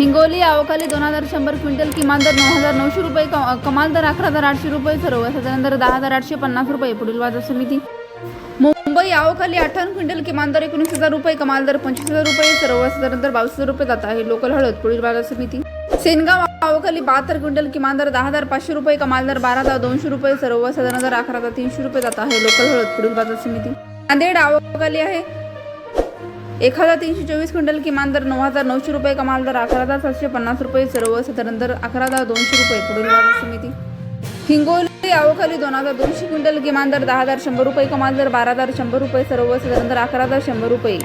हिंगोली अवकाली दोन हजार शंभर क्विंटल किमान दर नऊ हजार नऊशे रुपये कमाल दर अकरा हजार आठशे रुपये सर्व त्याच्यानंतर दहा हजार आठशे पन्नास रुपये पुढील बाजार समिती. मुंबई अवखाली अठ्ठावन्न क्विंटल किमान दर एकोणीस हजार रुपये कमाल दर पंचवीस हजार रुपये सर्व त्याच्यानंतर बावीस हजार रुपये जात आहे. लोकल हळद पुढील बाजार समिती. सेनगाव अवखाली बहात्तर क्विंटल किमान दर दहा हजार पाचशे रुपये कमाल दर बारा हजार दोनशे रुपये सर्वसाधारण दर अकरा हजार तीनशे रुपये जात आहे. लोकल हळद पुढील बाजार समिती. नांदेड अवकाली आहे एक हजार तीनशे चोवीस क्विंटल किमान दर नऊ हजार नऊशे रुपये कमाल दर अकरा हजार सातशे पन्नास रुपये सर्वसाधारण दर अकरा हजार दोनशे रुपये पुढील बाजार समिती. हिंगोली अवखाली दोन हजार दोनशे क्विंटल किमान दर दहा हजार शंभर रुपये कमाल दर बारा हजार शंभर रुपये सर्वसाधारण दर अकरा हजार शंभर रुपये.